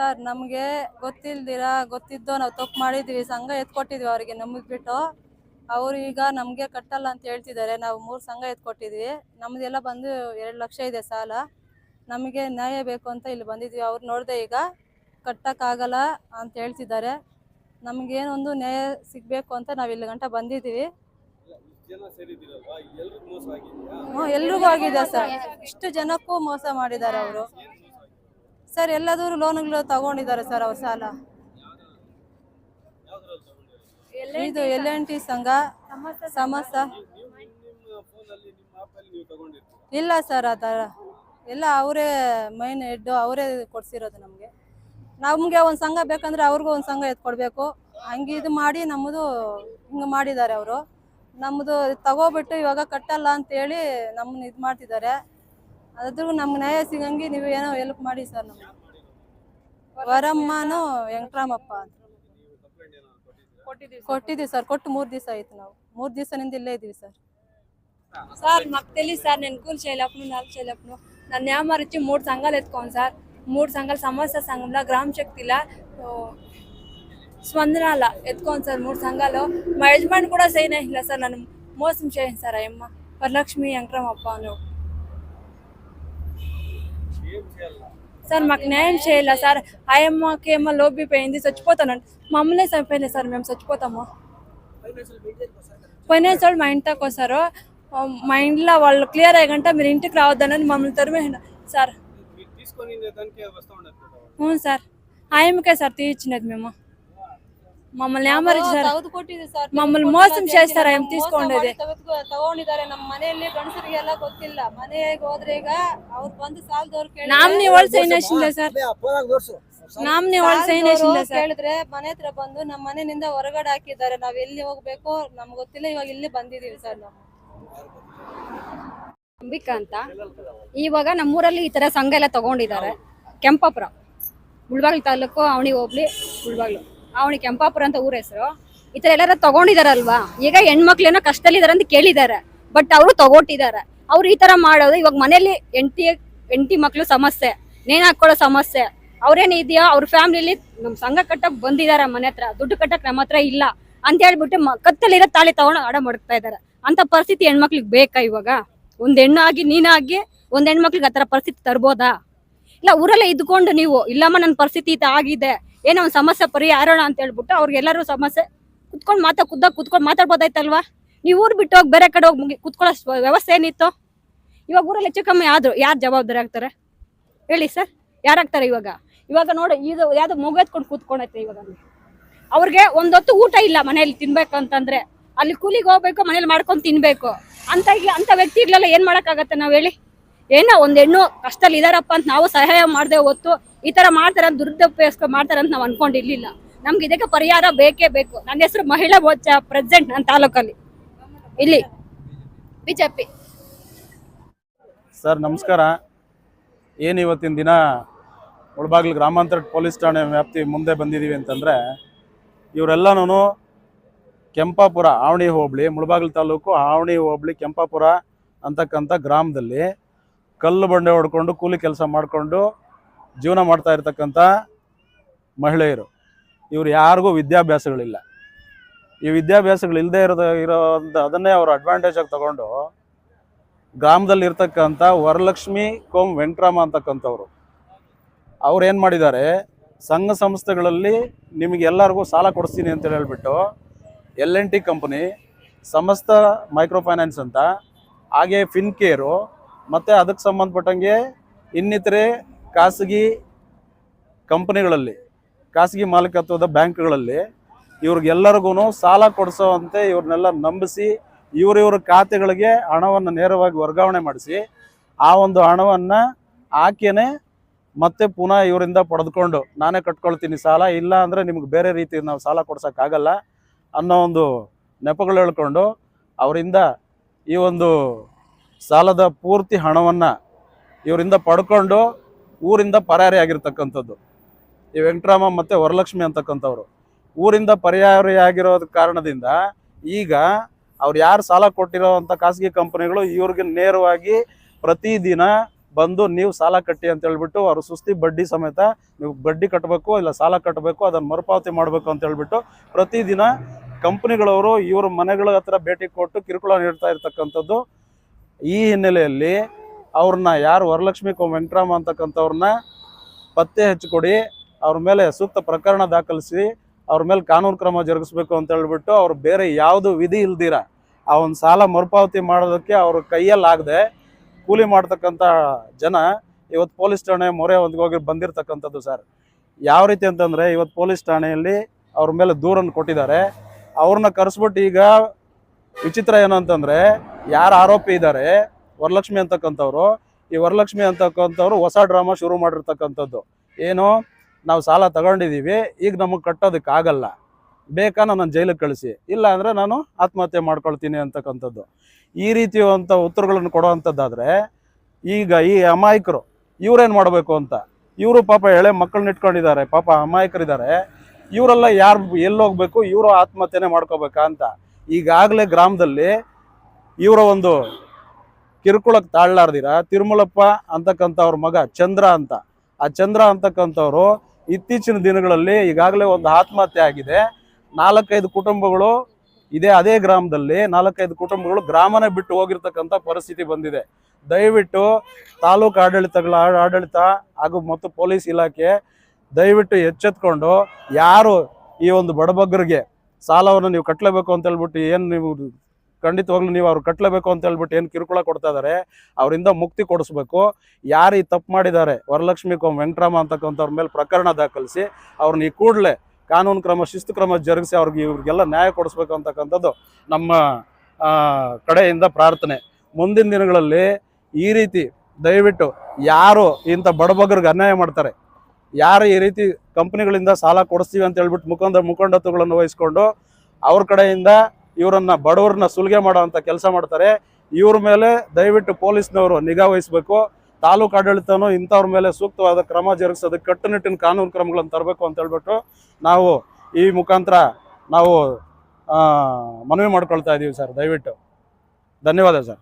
Sir ನಮಗೆ ಗೊತ್ತಿಲ್ದಿರ ಗೊತ್ತಿದ್ದೋ ನಾವು ತಪ್ಪು ಮಾಡಿದ್ವಿ ಸಂಘ ಎತ್ಕೊಟ್ಟಿದ್ವಿ ಅವರಿಗೆ ನಮಗೆ ಬಿಟ್ಟು. ಅವರು ಈಗ ನಮಗೆ ಕಟ್ಟಲ್ಲ ಅಂತ ಹೇಳ್ತಿದ್ದಾರೆ ನಾವು ಮೂರು ಸಂಘ ಎತ್ಕೊಟ್ಟಿದ್ವಿ. ನಮ್ದೆಲ್ಲ ಬಂದು ಎರಡು ಲಕ್ಷ ಇದೆ ಸಾಲ. ನಮಗೆ ನ್ಯಾಯ ಬೇಕು ಅಂತ ಇಲ್ಲಿ ಬಂದಿದ್ವಿ ಅವ್ರು ನೋಡಿದೆ ಈಗ ಕಟ್ಟಕ್ಕಾಗಲ್ಲ ಅಂತ ಹೇಳ್ತಿದ್ದಾರೆ. ನಮಗೇನೊಂದು ನ್ಯಾಯ ಸಿಗಬೇಕು ಅಂತ ನಾವು ಇಲ್ಲಿ ಗಂಟ ಬಂದಿದ್ದೀವಿ. ಹ್ಞೂ ಎಲ್ರಿಗೂ ಆಗಿದೆ ಸರ್. ಇಷ್ಟು ಜನಕ್ಕೂ ಮೋಸ ಮಾಡಿದ್ದಾರೆ ಅವರು. ಸರ್ ಎಲ್ಲದೂ ಲೋನ್ಗಳು ತಗೊಂಡಿದ್ದಾರೆ ಸರ್ ಅವ್ರ ಸಾಲ. ಇದು ಎಲ್ ಎನ್ ಟಿ ಸಂಘ. ಸಮಸ್ತ. ಇಲ್ಲ ಸರ್ ಆ ಥರ ಎಲ್ಲ ಅವರೇ ಮೈನ್ ಹೆಡ್ಡು ಅವರೇ ಕೊಡ್ಸಿರೋದು ನಮಗೆ. ನಮಗೆ ಒಂದು ಸಂಘ ಬೇಕಂದ್ರೆ ಅವ್ರಿಗೂ ಒಂದು ಸಂಘ ಎತ್ಕೊಡ್ಬೇಕು. ಹಂಗೆ ಇದು ಮಾಡಿ ನಮ್ಮದು ಹಿಂಗೆ ಮಾಡಿದ್ದಾರೆ ಅವರು. ನಮ್ಮದು ತಗೋಬಿಟ್ಟು ಇವಾಗ ಕಟ್ಟಲ್ಲ ಅಂತೇಳಿ ನಮ್ಮನ್ನ ಇದು ಮಾಡ್ತಿದ್ದಾರೆ. ಅದ್ರ ನಮ್ಗೆ ನ್ಯಾಯ ಸಿಗಂಗೆ ನೀವು ಏನೋ ಹೆಲ್ಪ್ ಮಾಡಿ ಸರ್ ನಮ್ಗೆ ವರಮ್ಮನು ವೆಂಕಟರಾಮಪ್ಪ ಅಂತ ನೀವು ಕಂಪ್ಲೇಂಟ್ ಏನಾದ್ರು ಕೊಟ್ಟಿದ್ದೀರಾ ಕೊಟ್ಟಿದ್ದೀವಿ ಸರ್ ಕೊಟ್ಟು ಮೂರು ದಿವಸ ಆಯ್ತು ನಾವು ಮೂರು ದಿವಸದಿಂದ ಇಲ್ಲೇ ಇದ್ದೀವಿ సర్ సార్ మాకు తెలియదు సార్ నేను కూలి చేయలేపును నెల చేయలేపును నన్ను ఏమారిచ్చి మూడు సంఘాలు ఎత్తుకోండి సార్ మూడు సంఘాలు సమస్య సంఘంలో గ్రామ శక్తిలా ఓ, స్పందనాల ఎత్తుకోండి సార్ మూడు సంఘాలు మా యజమాని కూడా చేయనే ಇಲ್ಲ సార్ నన్ను మోసం చేయండి సార్ అయ్యమ్మ వరలక్ష్మి వెంకటరామప్ప అని ఏం చేయాలి సార్ మాకు న్యాయం చేయాల సార్? ఆయమ్మకి ఏమో లోబిపోయింది చచ్చిపోతానండి మమ్మల్ని చనిపోయింది సార్ మేము చచ్చిపోతాము. వాళ్ళు మా ఇంటికి వస్తారు. మా ఇంట్లో వాళ్ళు క్లియర్ అయ్యగంట మీరు ఇంటికి రావద్దనని మమ్మల్ని తరిమే సార్. అవును సార్. ఆయమ్మకే సార్ తీయించినది మేము. ಮಮ್ಮಲ್ ఏమరిచారు ತಗದು ಕೊಟ್ಟಿದೆ ಸರ್ మమ్మల్ని మోసం చేస్తారా ఏం తీసుకుండేది ತಗೊಂಡಿದ್ದಾರೆ ನಮ್ಮ ಮನೆಯಲ್ಲಿ ಗಂಡಸರಿಗೆಲ್ಲ ಗೊತ್ತಿಲ್ಲ. ಮನೆಗೆ ಹೋದ್ರೆ ಈಗ ಅವ್ರು ಬಂದು ಸಾಲದವ್ರು ಕೇಳಿ నామినీ వాళ్ళు సైన్ ಸರ್. ನಾಮ್ನಿ వాళ్ళు ಸೈನ್ వేసిందా ಕೇಳಿದ್ರೆ ಮನೆ ಹತ್ರ ಬಂದು ನಮ್ಮ ಮನೆಯಿಂದ ಹೊರಗಡೆ ಹಾಕಿದ್ದಾರೆ. ನಾವ್ ಎಲ್ಲಿ ಹೋಗ್ಬೇಕು ನಮ್ಗೆ ಗೊತ್ತಿಲ್ಲ ಇವಾಗ ಇಲ್ಲಿ ಬಂದಿದೀವಿ ಸರ್ ನಾವು. ಅಂಬಿಕಾ ಅಂತ. ಇವಾಗ ನಮ್ಮೂರಲ್ಲಿ ಈ ತರ ಸಂಘ ಎಲ್ಲ ತಗೊಂಡಿದ್ದಾರೆ. ಕೆಂಪಾಪುರ ಮುಳ್ಬಾಗ್ಲು ತಾಲೂಕು ಅವಣಿ ಹೋಗ್ಲಿ ಮುಳ್ಬಾಗ್ಲು ಅವಣಿ ಕೆಂಪಾಪುರ ಅಂತ ಊರ ಹೆಸರು. ಈ ತರ ಎಲ್ಲಾರ ತಗೊಂಡಿದಾರಲ್ವಾ? ಈಗ ಹೆಣ್ಮಕ್ಳೇನೋ ಕಷ್ಟದಲ್ಲಿದ್ದಾರೆ ಅಂತ ಕೇಳಿದ್ದಾರೆ ಬಟ್ ಅವರು ತಗೊಟ್ಟಿದ್ದಾರೆ ಅವ್ರು ಈ ತರ ಮಾಡೋದು ಇವಾಗ ಮನೇಲಿ ಎಂಟಿ ಎಂಟಿ ಮಕ್ಳು ಸಮಸ್ಯೆ. ನೇಣು ಹಾಕೊಳ್ಳೋ ಸಮಸ್ಯೆ. ಅವ್ರೇನ್ ಇದೆಯಾ? ಅವ್ರ ಫ್ಯಾಮಿಲಿಲಿ ನಮ್ ಸಂಘ ಕಟ್ಟಕ್ ಬಂದಿದಾರೆ ಮನೆ ಹತ್ರ. ದುಡ್ಡು ಕಟ್ಟಕ್ ನಮ್ಮ ಹತ್ರ ಇಲ್ಲ. ಅಂತ ಹೇಳ್ಬಿಟ್ಟು ಕತ್ತಲಿರೋ ತಾಳಿ ತಗೊಂಡು ಆಡ ಮಾಡ್ತಾ ಇದಾರೆ. ಅಂತ ಪರಿಸ್ಥಿತಿ ಹೆಣ್ಮಕ್ಳಿಗೆ ಬೇಕಾ ಇವಾಗ? ಒಂದ್ ಹೆಣ್ಣಾಗಿ, ನೀನಾಗಿ ಒಂದ್ ಹೆಣ್ಮಕ್ಳಿಗೆ ಆತರ ಪರಿಸ್ಥಿತಿ ತರ್ಬೋದಾ? ಇಲ್ಲ ಊರಲ್ಲೇ ಇದ್ಕೊಂಡು ನೀವು, ಇಲ್ಲಮ್ಮ ನನ್ನ ಪರಿಸ್ಥಿತಿ ಆಗಿದೆ. ಏನೋ ಒಂದು ಸಮಸ್ಯೆ ಪರಿಹಾರೋಣ ಅಂತ ಹೇಳ್ಬಿಟ್ಟು ಅವ್ರಿಗೆಲ್ಲರೂ ಸಮಸ್ಯೆ. ಕುತ್ಕೊಂಡು ಮಾತಾ, ಕುದ್ದಾಗ ಕುತ್ಕೊಂಡು ಮಾತಾಡ್ಬೋದಾಯ್ತಲ್ವಾ? ನೀವು ಊರು ಬಿಟ್ಟು ಹೋಗಿ ಬೇರೆ ಕಡೆ ಹೋಗಿ ಕುತ್ಕೊಳ್ಳೋ ವ್ಯವಸ್ಥೆ ಏನಿತ್ತು? ಇವಾಗ ಊರಲ್ಲಿ ಹೆಚ್ಚು ಕಮ್ಮಿ ಆದ್ರು, ಯಾರು ಜವಾಬ್ದಾರಿ ಆಗ್ತಾರೆ? ಹೇಳಿ ಸರ್, ಯಾರಾಗ್ತಾರೆ ಇವಾಗ? ಇವಾಗ ನೋಡಿ, ಇದು ಯಾವ್ದು ಮುಗೆತ್ಕೊಂಡು ಕೂತ್ಕೊಂಡೈತೆ ಇವಾಗ. ಅವ್ರಿಗೆ ಒಂದೊತ್ತು ಊಟ ಇಲ್ಲ ಮನೆಯಲ್ಲಿ ತಿನ್ಬೇಕು ಅಂತಂದ್ರೆ ಅಲ್ಲಿ ಕೂಲಿಗೆ ಹೋಗ್ಬೇಕು, ಮನೇಲಿ ಮಾಡ್ಕೊಂಡು ತಿನ್ಬೇಕು. ಅಂತ ಅಂತ ವ್ಯಕ್ತಿಗಳೆಲ್ಲ ಏನ್ ಮಾಡಕ್ಕಾಗತ್ತೆ ನಾವ್ ಹೇಳಿ? ಏನೋ ಒಂದ್ ಹೆಣ್ಣು ಕಷ್ಟದಲ್ಲಿ ಇದಾರಪ್ಪ ಅಂತ ನಾವು ಸಹಾಯ ಮಾಡದೆ ಹೊತ್ತು ಈ ತರ ಮಾಡ್ತಾರ ದುರುಪಯೋಗ ಮಾಡ್ತಾರ ಅಂತ ನಾವು ಅನ್ಕೊಂಡಿರ್ಲಿಲ್ಲ ನಮ್ಗೆ ಇದಕ್ಕೆ ಪರಿಹಾರ ಬೇಕೇ ಬೇಕು. ನನ್ನ ಹೆಸರು ಮಹಿಳಾ ಮೋರ್ಚಾ ಪ್ರೆಸಿಡೆಂಟ್ ನನ್ನ ತಾಲೂಕಲ್ಲಿ. ಇಲ್ಲಿ. ಬಿಜೆಪಿ. ಸರ್, ನಮಸ್ಕಾರ. ಏನು ಇವತ್ತಿನ ದಿನ ಮುಳಬಾಗಿಲು ಗ್ರಾಮಾಂತರ ಪೊಲೀಸ್ ಠಾಣೆ ವ್ಯಾಪ್ತಿ ಮುಂದೆ ಬಂದಿದ್ದೀವಿ ಅಂತಂದರೆ ಇವರೆಲ್ಲನೂ ಕೆಂಪಾಪುರ, ಆವಣಿ ಹೋಬಳಿ, ಮುಳಬಾಗಿಲು ತಾಲೂಕು, ಆವಣಿ ಹೋಬಳಿ, ಕೆಂಪಾಪುರ ಅಂತಕ್ಕಂಥ ಗ್ರಾಮದಲ್ಲಿ ಕಲ್ಲು ಬಂಡೆ ಹೊಡ್ಕೊಂಡು, ಕೂಲಿ ಕೆಲಸ ಮಾಡಿಕೊಂಡು ಜೀವನ ಮಾಡ್ತಾ ಇರ್ತಕ್ಕಂಥ ಮಹಿಳೆಯರು. ಇವರು ಯಾರಿಗೂ ವಿದ್ಯಾಭ್ಯಾಸಗಳಿಲ್ಲ. ಈ ವಿದ್ಯಾಭ್ಯಾಸಗಳಿಲ್ಲದೆ ಇರೋದ, ಇರೋ ಅದನ್ನೇ ಅವರು ಅಡ್ವಾಂಟೇಜ್ ಆಗಿ ತಗೊಂಡು ಗ್ರಾಮದಲ್ಲಿ ಇರ್ತಕ್ಕಂಥ ವರಲಕ್ಷ್ಮಿ ಕೋಂ ವೆಂಕಟರಾಮ ಅಂತಕ್ಕಂಥವ್ರು. ಅವ್ರು ಏನು ಮಾಡಿದ್ದಾರೆ? ಸಂಘ ಸಂಸ್ಥೆಗಳಲ್ಲಿ ನಿಮಗೆ ಎಲ್ಲರಿಗೂ ಸಾಲ ಕೊಡಿಸ್ತೀನಿ ಅಂತ ಹೇಳ್ಬಿಟ್ಟು L N T company, Samasta micro finance ಅಂತ, ಹಾಗೆ ಫಿನ್ಕೇರು ಮತ್ತು ಅದಕ್ಕೆ ಸಂಬಂಧಪಟ್ಟಂಗೆ ಇನ್ನಿತರೆ ಖಾಸಗಿ ಕಂಪನಿಗಳಲ್ಲಿ, ಖಾಸಗಿ ಮಾಲೀಕತ್ವದ ಬ್ಯಾಂಕ್ಗಳಲ್ಲಿ ಇವ್ರಿಗೆಲ್ಲರಿಗೂ ಸಾಲ ಕೊಡಿಸೋವಂತೆ ಇವ್ರನ್ನೆಲ್ಲ ನಂಬಿಸಿ ಇವರಿವ್ರ ಖಾತೆಗಳಿಗೆ ಹಣವನ್ನು ನೇರವಾಗಿ ವರ್ಗಾವಣೆ ಮಾಡಿಸಿ ಆ ಒಂದು ಹಣವನ್ನು ಆಕೆನೇ ಮತ್ತೆ ಪುನಃ ಇವರಿಂದ ಪಡೆದುಕೊಂಡು, ನಾನೇ ಕಟ್ಕೊಳ್ತೀನಿ ಸಾಲ, ಇಲ್ಲ ಅಂದರೆ ನಿಮ್ಗೆ ಬೇರೆ ರೀತಿ ನಾವು ಸಾಲ ಕೊಡ್ಸೋಕ್ಕಾಗಲ್ಲ ಅನ್ನೋ ಒಂದು ನೆಪಗಳು ಹೇಳ್ಕೊಂಡು ಅವರಿಂದ ಈ ಒಂದು ಸಾಲದ ಪೂರ್ತಿ ಹಣವನ್ನು ಇವರಿಂದ ಪಡ್ಕೊಂಡು ಊರಿಂದ ಪರಾರಿ ಆಗಿರ್ತಕ್ಕಂಥದ್ದು. ಈ ವೆಂಕಟರಾಮ ಮತ್ತು ವರಲಕ್ಷ್ಮಿ ಅಂತಕ್ಕಂಥವ್ರು. ಊರಿಂದ ಪರ್ಯಾಯವಾಗಿರೋದ ಕಾರಣದಿಂದ ಈಗ ಅವ್ರು ಯಾರು ಸಾಲ ಕೊಟ್ಟಿರೋವಂಥ ಖಾಸಗಿ ಕಂಪನಿಗಳು ಇವ್ರಿಗೆ ನೇರವಾಗಿ ಪ್ರತಿದಿನ ಬಂದು ನೀವು ಸಾಲ ಕಟ್ಟಿ ಅಂತ ಹೇಳ್ಬಿಟ್ಟು ಅವರು ಸುಸ್ತಿ ಬಡ್ಡಿ ಸಮೇತ ನೀವು ಬಡ್ಡಿ ಕಟ್ಟಬೇಕು ಇಲ್ಲ ಸಾಲ ಕಟ್ಟಬೇಕು ಅದನ್ನು ಮರುಪಾವತಿ ಮಾಡಬೇಕು ಅಂತ ಹೇಳ್ಬಿಟ್ಟು ಪ್ರತಿದಿನ ಕಂಪ್ನಿಗಳವರು ಇವ್ರ ಮನೆಗಳ ಹತ್ರ ಭೇಟಿ ಕೊಟ್ಟು ಕಿರುಕುಳ ನೀಡ್ತಾ ಇರ್ತಕ್ಕಂಥದ್ದು ಈ ಹಿನ್ನೆಲೆಯಲ್ಲಿ ಅವ್ರನ್ನ ಯಾರು ವರಲಕ್ಷ್ಮಿ ವೆಂಕಟರಾಮ ಅಂತಕ್ಕಂಥವ್ರನ್ನ ಪತ್ತೆ ಹಚ್ಚಿಕೊಡಿ, ಅವ್ರ ಮೇಲೆ ಸೂಕ್ತ ಪ್ರಕರಣ ದಾಖಲಿಸಿ, ಅವ್ರ ಮೇಲೆ ಕಾನೂನು ಕ್ರಮ ಜರುಗಿಸ್ಬೇಕು ಅಂತ ಹೇಳ್ಬಿಟ್ಟು ಅವ್ರು ಬೇರೆ ಯಾವುದು ವಿಧಿ ಇಲ್ದಿರ ಆ ಒಂದು ಸಾಲ ಮರುಪಾವತಿ ಮಾಡೋದಕ್ಕೆ ಅವ್ರ ಕೈಯಲ್ಲಾಗದೆ ಕೂಲಿ ಮಾಡ್ತಕ್ಕಂಥ ಜನ ಇವತ್ತು ಪೊಲೀಸ್ ಠಾಣೆ ಮೊರೆ ಹೋಗಿ ಬಂದಿರತಕ್ಕಂಥದ್ದು ಸರ್. ಯಾವ ರೀತಿ ಅಂತಂದರೆ ಇವತ್ತು ಪೊಲೀಸ್ ಠಾಣೆಯಲ್ಲಿ ಅವ್ರ ಮೇಲೆ ದೂರನ್ನು ಕೊಟ್ಟಿದ್ದಾರೆ. ಅವ್ರನ್ನ ಕರೆಸ್ಬಿಟ್ಟು ಈಗ ವಿಚಿತ್ರ ಏನಂತಂದರೆ ಯಾರು ಆರೋಪಿ ಇದ್ದಾರೆ ವರಲಕ್ಷ್ಮಿ ಅಂತಕ್ಕಂಥವ್ರು. ಈ ವರಲಕ್ಷ್ಮಿ ಅಂತಕ್ಕಂಥವ್ರು ಹೊಸ ಡ್ರಾಮಾ ಶುರು ಮಾಡಿರ್ತಕ್ಕಂಥದ್ದು. ಏನು? ನಾವು ಸಾಲ ತಗೊಂಡಿದ್ದೀವಿ ಈಗ ನಮಗೆ ಕಟ್ಟೋದಕ್ಕಾಗಲ್ಲ. ಬೇಕಾ ನನ್ನ ಜೈಲಿಗೆ ಕಳಿಸಿ. ಇಲ್ಲ ಅಂದರೆ ನಾನು ಆತ್ಮಹತ್ಯೆ ಮಾಡ್ಕೊಳ್ತೀನಿ ಅಂತಕ್ಕಂಥದ್ದು. ಈ ರೀತಿಯುವಂಥ ಉತ್ತರಗಳನ್ನು ಕೊಡೋವಂಥದ್ದಾದರೆ, ಈಗ ಈ ಅಮಾಯಕರು, ಇವ್ರೇನು ಮಾಡಬೇಕು ಅಂತ? ಇವರು ಪಾಪ ಎಳೆ ಮಕ್ಕಳನ್ನ ಇಟ್ಕೊಂಡಿದ್ದಾರೆ. ಪಾಪ ಅಮಾಯಕರಿದ್ದಾರೆ. ಇವರೆಲ್ಲ ಯಾರು, ಎಲ್ಲಿ ಹೋಗ್ಬೇಕು? ಇವರು ಆತ್ಮಹತ್ಯೆನೇ ಮಾಡ್ಕೋಬೇಕಾ ಅಂತ? ಈಗಾಗಲೇ ಗ್ರಾಮದಲ್ಲಿ ಇವರ ಒಂದು ಕಿರುಕುಳಕ್ಕೆ ತಾಳ್ಲಾರ್ದಿರ? ತಿರುಮಲಪ್ಪ ಅಂತಕ್ಕಂಥವ್ರ ಮಗ ಚಂದ್ರ ಅಂತ. ಆ ಚಂದ್ರ ಅಂತಕ್ಕಂಥವ್ರು ಇತ್ತೀಚಿನ ದಿನಗಳಲ್ಲಿ ಈಗಾಗಲೇ ಒಂದು ಆತ್ಮಹತ್ಯೆ ಆಗಿದೆ. ನಾಲ್ಕೈದು ಕುಟುಂಬಗಳು ಇದೇ ಅದೇ ಗ್ರಾಮದಲ್ಲಿ ನಾಲ್ಕೈದು ಕುಟುಂಬಗಳು ಗ್ರಾಮನೇ ಬಿಟ್ಟು ಹೋಗಿರ್ತಕ್ಕಂಥ ಪರಿಸ್ಥಿತಿ ಬಂದಿದೆ. ದಯವಿಟ್ಟು ತಾಲೂಕು ಆಡಳಿತಗಳ ಆಡಳಿತ ಹಾಗೂ ಮತ್ತು ಪೊಲೀಸ್ ಇಲಾಖೆ ದಯವಿಟ್ಟು ಎಚ್ಚೆತ್ಕೊಂಡು ಯಾರು ಈ ಒಂದು ಬಡಬಗ್ಗರಿಗೆ ಸಾಲವನ್ನು ನೀವು ಕಟ್ಟಲೇಬೇಕು ಅಂತ ಹೇಳ್ಬಿಟ್ಟು ಏನು ನೀವು ಖಂಡಿತವಾಗ್ಲೂ ನೀವು ಅವ್ರು ಕಟ್ಟಲೇಬೇಕು ಅಂತ ಹೇಳ್ಬಿಟ್ಟು ಏನು ಕಿರುಕುಳ ಕೊಡ್ತಾ ಇದ್ದಾರೆ ಅವರಿಂದ ಮುಕ್ತಿ ಕೊಡಿಸ್ಬೇಕು. ಯಾರು ಈ ತಪ್ಪು ಮಾಡಿದ್ದಾರೆ, ವರಲಕ್ಷ್ಮಿ ಕೋಮ್ ವೆಂಕಟರಾಮ ಅಂತಕ್ಕಂಥವ್ರ ಮೇಲೆ ಪ್ರಕರಣ ದಾಖಲಿಸಿ ಅವ್ರನ್ನ ಈ ಕೂಡಲೇ ಕಾನೂನು ಕ್ರಮ, ಶಿಸ್ತು ಕ್ರಮ ಜರುಗಿಸಿ ಅವ್ರಿಗೆ ಇವ್ರಿಗೆಲ್ಲ ನ್ಯಾಯ ಕೊಡಿಸ್ಬೇಕು ಅಂತಕ್ಕಂಥದ್ದು ನಮ್ಮ ಕಡೆಯಿಂದ ಪ್ರಾರ್ಥನೆ. ಮುಂದಿನ ದಿನಗಳಲ್ಲಿ ಈ ರೀತಿ ದಯವಿಟ್ಟು ಯಾರು ಇಂಥ ಬಡಬಗ್ಗರಿಗೆ ಅನ್ಯಾಯ ಮಾಡ್ತಾರೆ, ಯಾರು ಈ ರೀತಿ ಕಂಪ್ನಿಗಳಿಂದ ಸಾಲ ಕೊಡಿಸ್ತೀವಿ ಅಂತ ಹೇಳ್ಬಿಟ್ಟು ಮುಖಂಡ ಮುಖಂಡತ್ವಗಳನ್ನು ವಹಿಸ್ಕೊಂಡು ಅವ್ರ ಕಡೆಯಿಂದ ಇವರನ್ನ ಬಡವರನ್ನ ಸುಲಿಗೆ ಮಾಡುವಂಥ ಕೆಲಸ ಮಾಡ್ತಾರೆ. ಇವ್ರ ಮೇಲೆ ದಯವಿಟ್ಟು ಪೊಲೀಸ್ನವರು ನಿಗಾ ವಹಿಸಬೇಕು. ತಾಲೂಕು ಆಡಳಿತನೂ ಇಂಥವ್ರ ಮೇಲೆ ಸೂಕ್ತವಾದ ಕ್ರಮ ಜರುಗಿಸೋದಕ್ಕೆ ಕಟ್ಟುನಿಟ್ಟಿನ ಕಾನೂನು ಕ್ರಮಗಳನ್ನು ತರಬೇಕು ಅಂತ ಹೇಳ್ಬಿಟ್ಟು ನಾವು ಈ ಮುಖಾಂತರ ನಾವು ಮನವಿ ಮಾಡ್ಕೊಳ್ತಾ ಇದ್ದೀವಿ ಸರ್. ದಯವಿಟ್ಟು. ಧನ್ಯವಾದ ಸರ್.